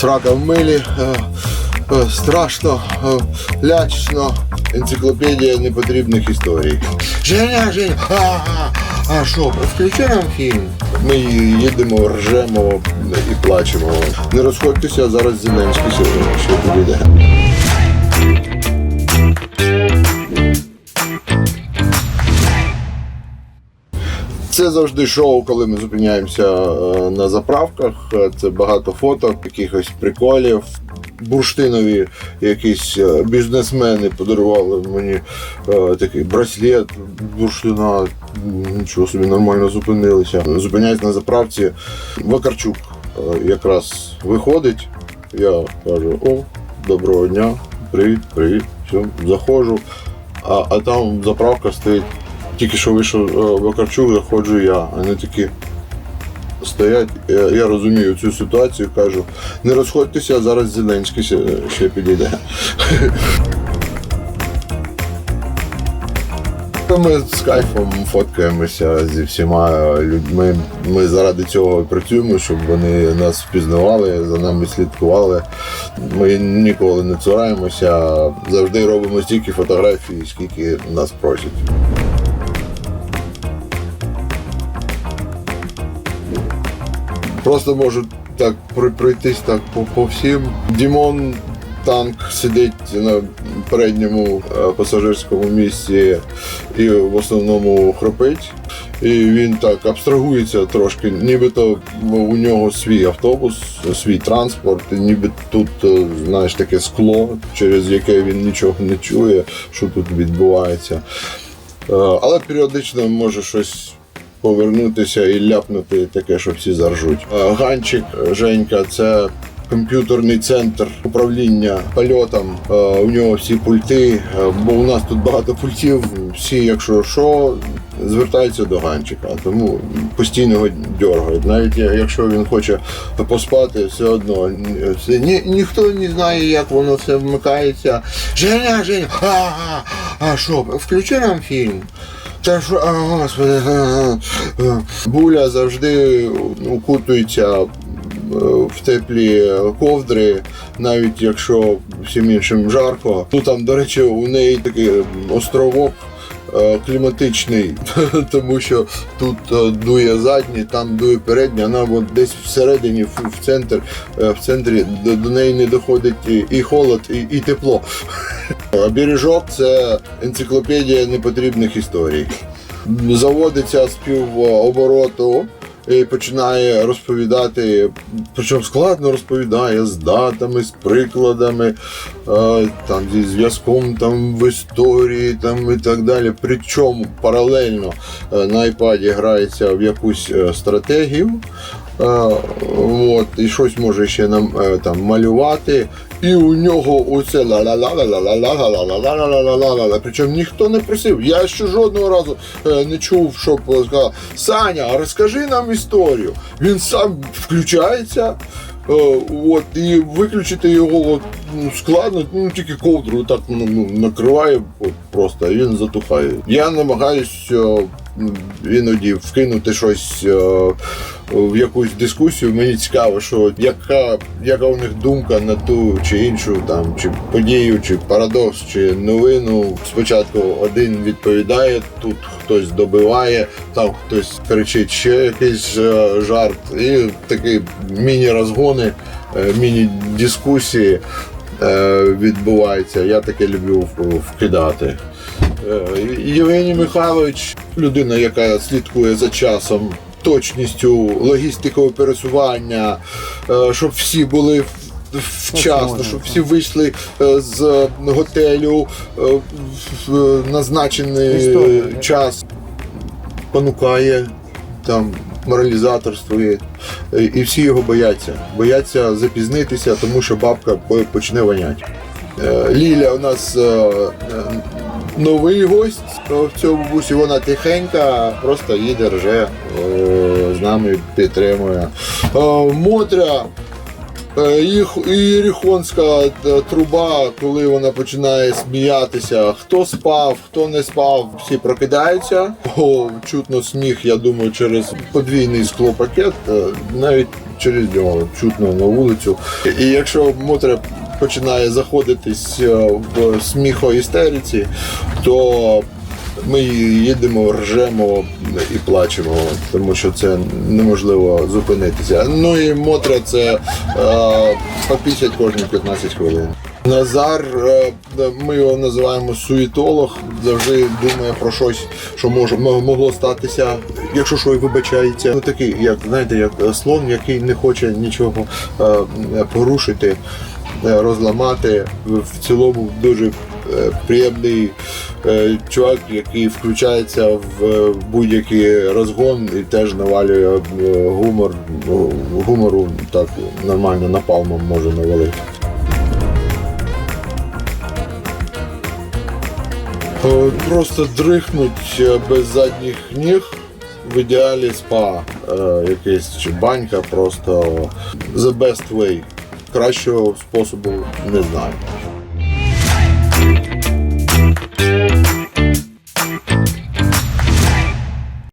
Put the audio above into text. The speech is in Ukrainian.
Срака в милі, е, е, страшно, е, лячно. Енциклопедія непотрібних історій. Женя, Женя, а, що, включи нам фільм. Ми їдемо, ржемо і плачемо. Не розходьтеся, зараз Зеленський сьогодні, що підійде. Це завжди шоу, коли ми зупиняємося е, на заправках. Е, Це багато фоток, якихось приколів. Бурштинові якісь е, бізнесмени подарували мені такий браслет бурштина. Нічого собі нормально зупинилися. Зупиняюсь на заправці. Вакарчук якраз виходить. Я кажу: о, доброго дня, привіт, привіт. Все, заходжу. А, а там заправка стоїть. Тільки що вийшов е, Вакарчук, заходжу я. Вони такі стоять. Я, я розумію цю ситуацію, кажу, не розходьтеся, зараз Зеленський ще, ще підійде. Ми з кайфом фоткаємося зі всіма людьми. Ми заради цього працюємо, щоб вони нас впізнавали, за нами слідкували. Ми ніколи не цураємося, завжди робимо стільки фотографій, скільки нас просять. Просто можу так пройтись так по, по всім. Дімон танк сидить на передньому е, пасажирському місці і в основному хропить. І він так абстрагується трошки, нібито у нього свій автобус, свій транспорт, і ніби тут, е, знаєш, таке скло, через яке він нічого не чує, що тут відбувається. Е, Але періодично може щось повернутися і ляпнути таке, що всі заржуть. Ганчик Женька це. Комп'ютерний центр управління польотом. У нього всі пульти, бо у нас тут багато пультів. Всі, якщо що, звертаються до Ганчика, тому постійно його дергають. Навіть якщо він хоче поспати, все одно все- ні, ніхто не знає, як воно все вмикається. Женя, Женя, а, а що, включи нам фільм. Та що, а, господи, а, а, буля завжди укутується е, в теплі ковдри, навіть якщо всім іншим жарко. Ну там, до речі, у неї такий островок. Е, Кліматичний, тому що тут е, дує задній, там дує передній, вона от десь всередині, в, центр, е, в центрі до, неї не доходить і, холод, і, і тепло. Бережок це енциклопедія непотрібних історій. Заводиться з півобороту починає розповідати, причому складно розповідає з датами, з прикладами, е, там зі зв'язком там в історії там і так далі. Причому паралельно е, на iPad грається в якусь е, стратегію. От, і щось може ще нам там малювати. І у нього оце ла ла ла ла ла ла ла ла ла ла ла ла ла ла ла Причому ніхто не просив. Я ще жодного разу не чув, щоб сказав, Саня, розкажи нам історію. Він сам включається. От, і виключити його от, ну, складно, ну тільки ковдру так ну, накриває просто, він затухає. Я намагаюсь м, іноді вкинути щось е, в якусь дискусію. Мені цікаво, що яка, яка у них думка на ту чи іншу там, чи подію, чи парадокс, чи новину. Спочатку один відповідає, тут хтось добиває, там хтось кричить ще якийсь е, жарт, і такі міні-розгони, е, міні-дискусії відбуваються. Я таке люблю вкидати. Е, Євгеній Михайлович, людина, яка слідкує за часом, точністю, логістикою пересування, е, щоб всі були вчасно, щоб всі вийшли е, з готелю в назначений Історія, час, понукає там. Моралізаторствує, і всі його бояться. Бояться запізнитися, тому що бабка почне воняти. Ліля у нас новий гость в цьому бусі. Вона тихенька, просто їде, рже, е, з нами підтримує. Е, Мотря. їх- е, труба, коли вона починає сміятися, хто спав, хто не спав, всі прокидаються. О, чутно сміх, я думаю, через подвійний склопакет. Навіть через нього чутно на вулицю. І якщо Мотря починає заходитись е, в сміхоістериці, то ми їдемо, ржемо і плачемо, тому що це неможливо зупинитися. Ну і Мотря це е, попісять кожні 15 хвилин. Назар, е, ми його називаємо суєтолог, завжди думає про щось, що може мо- могло статися, якщо що і вибачається. Ну такий, як знаєте, як слон, який не хоче нічого е, порушити, розламати. В цілому дуже е, приємний е, чувак, який включається в е, будь-який розгон і теж навалює е, гумор. Ну, Гумору так нормально напалмом може навалити. Е, Просто дрихнуть е, без задніх ніг. В ідеалі спа, е, якийсь чи банька, просто the best way. Кращого способу не знаю.